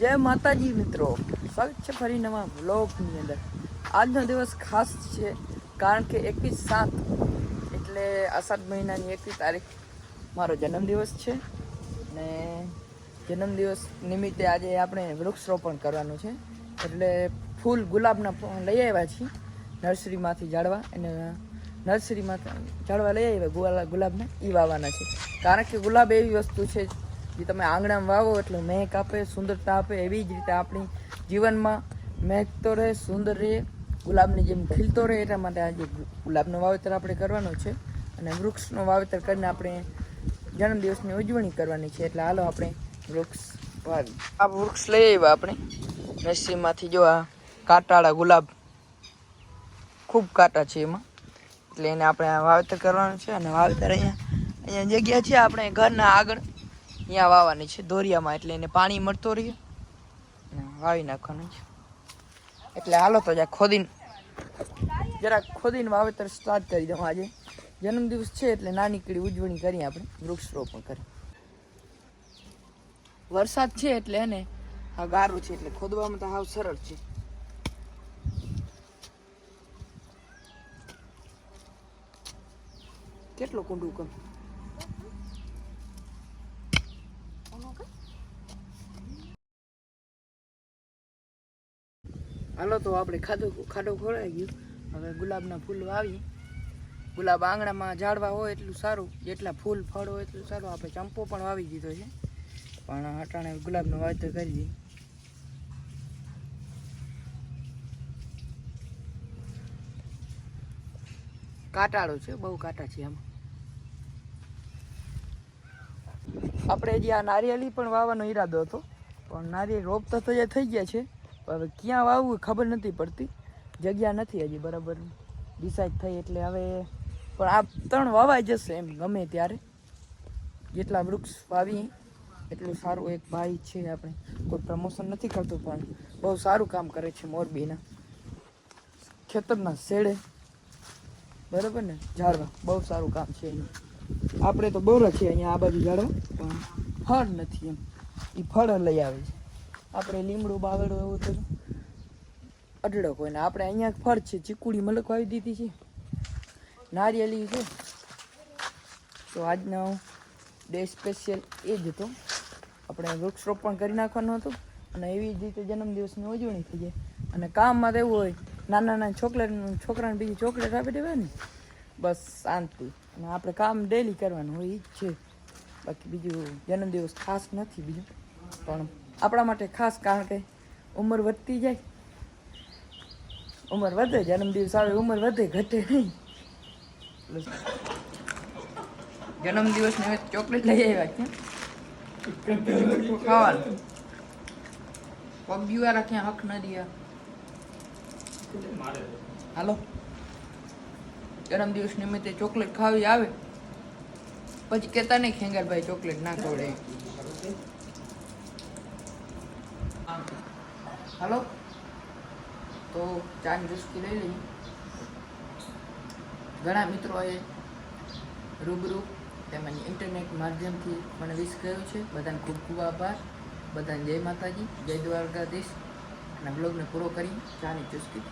જય માતાજી મિત્રો. સ્વાગત છે ફરી નવા બ્લોગની અંદર. આજનો દિવસ ખાસ છે કારણ કે એકવીસ સાત એટલે આષાઢ મહિનાની એકવીસ તારીખ મારો જન્મદિવસ છે. ને જન્મદિવસ નિમિત્તે આજે આપણે વૃક્ષરોપણ કરવાનું છે. એટલે ફૂલ ગુલાબના લઈ આવ્યા છીએ નર્સરીમાંથી ઝાડવા. અને નર્સરીમાંથી ઝાડવા લઈ આવ્યા ગુલા ગુલાબના. એ વાવવાના છે. કારણ કે ગુલાબ એવી વસ્તુ છે જે તમે આંગણામાં વાવો એટલે મહેક આપે, સુંદરતા આપે, એવી જ રીતે આપણી જીવનમાં મહેકતો રહે, સુંદર રહે, ગુલાબની જેમ ખીલતો રહે એટલા માટે આજે ગુલાબનું વાવેતર આપણે કરવાનું છે. અને વૃક્ષનું વાવેતર કરીને આપણે જન્મદિવસની ઉજવણી કરવાની છે. એટલે હાલો આપણે વૃક્ષ વાવી. આ વૃક્ષ લઈ આવ્યા આપણે. નર્સરીમાંથી જો આ કાંટાળા ગુલાબ ખૂબ કાંટા છે એમાં. એટલે એને આપણે વાવેતર કરવાનું છે. અને વાવેતર અહીંયા અહીંયા જગ્યા છે. આપણે ઘરના આગળ અહીંયા વાવવાની છે, દોરિયામાં, એટલે એને પાણી મળતો રહે. વાવી નાખવાનું છે. એટલે હાલો તો જા ખોદીને જરાક ખોદીને વાવેતર સ્ટાર્ટ કરી દઉં આજે. જન્મદિવસ છે એટલે નાનીકડી ઉજવણી કરીએ આપણે વૃક્ષરોપણ કરી. વરસાદ છે એટલે એને આ ગારું છે એટલે ખોદવામાં તો હાવ સરળ છે. કેટલો કુંડું કર હાલો તો આપણે ખાધું ખાડો ખોળાઈ ગયું. હવે ગુલાબના ફૂલ વાવી ગુલાબ આંગણામાં ઝાડવા હોય એટલું સારું, જેટલા ફૂલ, ફળ હોય એટલું સારું. આપણે ચંપો પણ વાવી દીધો છે. પણ અટાણે ગુલાબનું વાવેતર કરી દઈએ કાંટાળો છે, બહુ કાંટા છે આમાં. આપણે જે આ નારિયેળી પણ વાવવાનો ઈરાદો હતો. પણ નારિયેળ રોપતા તો જે થઈ ગયા છે. હવે ક્યાં વાવવું ખબર નથી પડતી. જગ્યા નથી હજી બરાબર. ડિસાઈડ થઈ એટલે હવે પણ આ ત્રણ વાવાઈ જશે એમ ગમે ત્યારે. જેટલા વૃક્ષ વાવી એટલું સારું એક ભાઈ છે આપણે. કોઈ પ્રમોશન નથી કરતું પણ બહુ સારું કામ કરે છે મોરબીના. ખેતરના શેડે. બરાબર ને? ઝાડવા. બહુ સારું કામ છે એનું. આપણે તો બોરા છીએ અહીંયા આ બાજુ ઝાડવા, પણ ફળ નથી એમ. એ ફળ લઈ આવે છે. આપણે લીમડું બાવળું એવું તો હોય કોઈને આપણે અહીંયા ફળ છે, ચીકુડી મલક વાવી દીધી છે. નારિયેલી છે. તો આજનો ડે સ્પેશિયલ એ જ હતો. આપણે વૃક્ષરોપણ કરી નાખવાનું હતું અને એવી જ રીતે જન્મદિવસની ઉજવણી થઈ જાય અને કામમાં તો એવું હોય, નાના નાના ચોકલેટ છોકરાને બીજી ચોકલેટ આપી દેવાય ને, બસ શાંતિ. અને આપણે કામ ડેલી કરવાનું હોય એ જ છે. બાકી બીજું જન્મદિવસ ખાસ નથી બીજું, પણ આપણા માટે ખાસ કારણ કે ઉંમર વધતી જાય. ઉંમર વધે જન્મદિવસ આવે, ઉંમર વધે, ઘટે નહીં. જન્મદિવસ ને ચોકલેટ લઈ આવ્યા મીઠું ખાવાનું. પગ વાળા રાખ્યા હક ન દિયા હાલો. જન્મદિવસ નિમિત્તે ચોકલેટ ખાવી આવે. પછી કહેતા નહીં ખેંગારભાઈ ચોકલેટ ના ખવડે હાલો? તો ચાની ચુસ્કી લઈ લઈએ. ઘણા મિત્રોએ રૂબરૂ તેમજ ઇન્ટરનેટ માધ્યમથી મને વિશ કર્યું છે. બધાને ખૂબ ખૂબ આભાર. બધાને જય માતાજી, જય દ્વારકાધીશ. અને બ્લોગને પૂરો કરી ચાની ચુસ્કી